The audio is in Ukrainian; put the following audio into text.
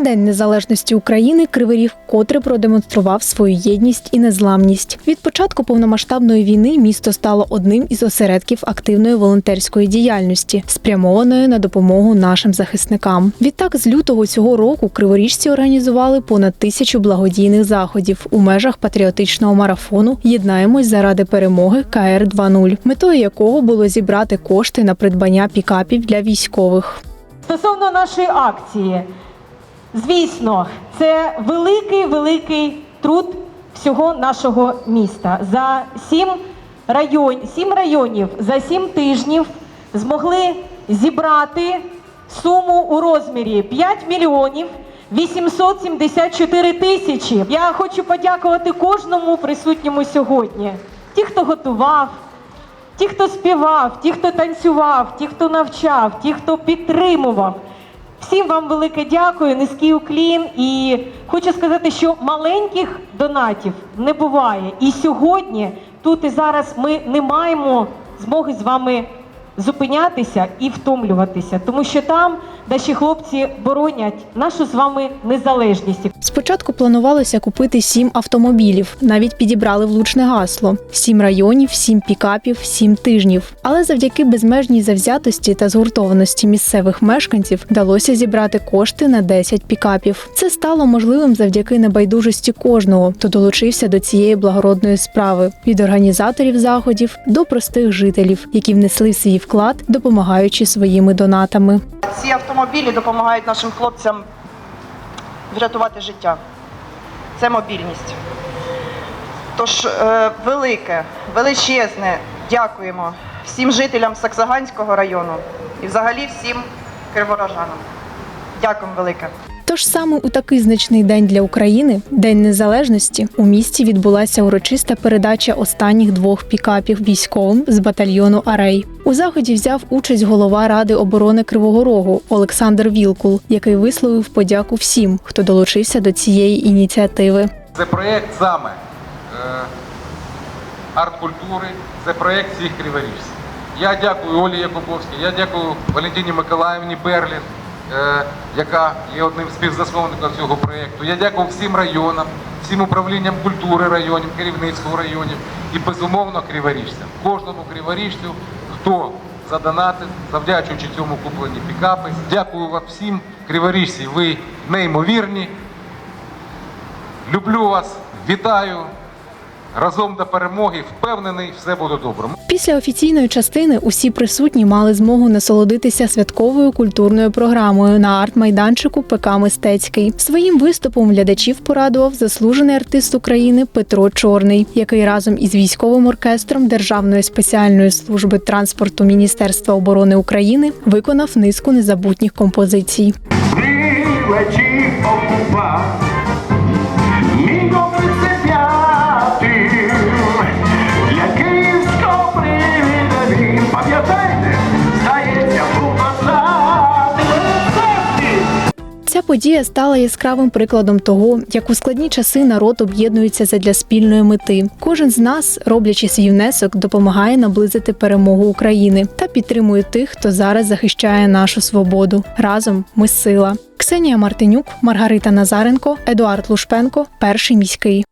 День Незалежності України Кривий Ріг вкотре продемонстрував свою єдність і незламність. Від початку повномасштабної війни місто стало одним із осередків активної волонтерської діяльності, спрямованої на допомогу нашим захисникам. Відтак, з лютого цього року криворіжці організували понад тисячу благодійних заходів у межах патріотичного марафону Єднаємось заради перемоги КР 2.0, метою якого було зібрати кошти на придбання пікапів для військових. Стосовно нашої акції, звісно, це великий великий труд всього нашого міста. За сім район, сім районів за сім тижнів змогли зібрати суму у розмірі 5 мільйонів 874 тисячі. Я хочу подякувати кожному присутньому сьогодні. Ті, хто готував, Ті, хто співав, ті, хто танцював, ті, хто навчав, ті, хто підтримував. Всім вам велике дякую, низький уклін. І хочу сказати, що маленьких донатів не буває. І сьогодні, тут і зараз, ми не маємо змоги з вами зупинятися і втомлюватися, тому що там наші хлопці боронять нашу з вами незалежність. Спочатку планувалося купити сім автомобілів, навіть підібрали влучне гасло: сім районів, сім пікапів, сім тижнів. Але завдяки безмежній завзятості та згуртованості місцевих мешканців вдалося зібрати кошти на 10 пікапів. Це стало можливим завдяки небайдужості кожного, хто долучився до цієї благородної справи від організаторів заходів до простих жителів, які внесли свій вклад, допомагаючи своїми донатами. Ці автомобілі допомагають нашим хлопцям врятувати життя. Це мобільність. Тож е, велике, величезне дякуємо всім жителям Саксаганського району і взагалі всім криворожанам. Дякуємо велике. Тож саме у такий значний день для України, День Незалежності, у місті відбулася урочиста передача останніх двох пікапів військовим з батальйону Арей. У заході взяв участь голова Ради оборони Кривого Рогу Олександр Вілкул, який висловив подяку всім, хто долучився до цієї ініціативи. Це проєкт саме е, арт-культури, це проєкт всіх криворіжців. Я дякую Олі Якубовській, я дякую Валентині Миколаївні Берлін, яка є одним з співзасновників цього проєкту. Я дякую всім районам, всім управлінням культури районів, керівництву районів і безумовно криворіжцям. Кожному криворіжцю, хто задонатив, завдячуючи цьому куплені пікапи. Дякую вам всім, криворіжці, ви неймовірні. Люблю вас, вітаю. Разом до перемоги. Впевнений, все буде добре. Після офіційної частини усі присутні мали змогу насолодитися святковою культурною програмою на арт-майданчику ПК Мистецький. Своїм виступом глядачів порадував заслужений артист України Петро Чорний, який разом із військовим оркестром Державної спеціальної служби транспорту Міністерства оборони України виконав низку незабутніх композицій. Прилетів подія стала яскравим прикладом того, як у складні часи народ об'єднується задля спільної мети. Кожен з нас, роблячи свій внесок, допомагає наблизити перемогу України та підтримує тих, хто зараз захищає нашу свободу. Разом ми сила. Ксенія Мартинюк, Маргарита Назаренко, Едуард Лушпенко, перший міський.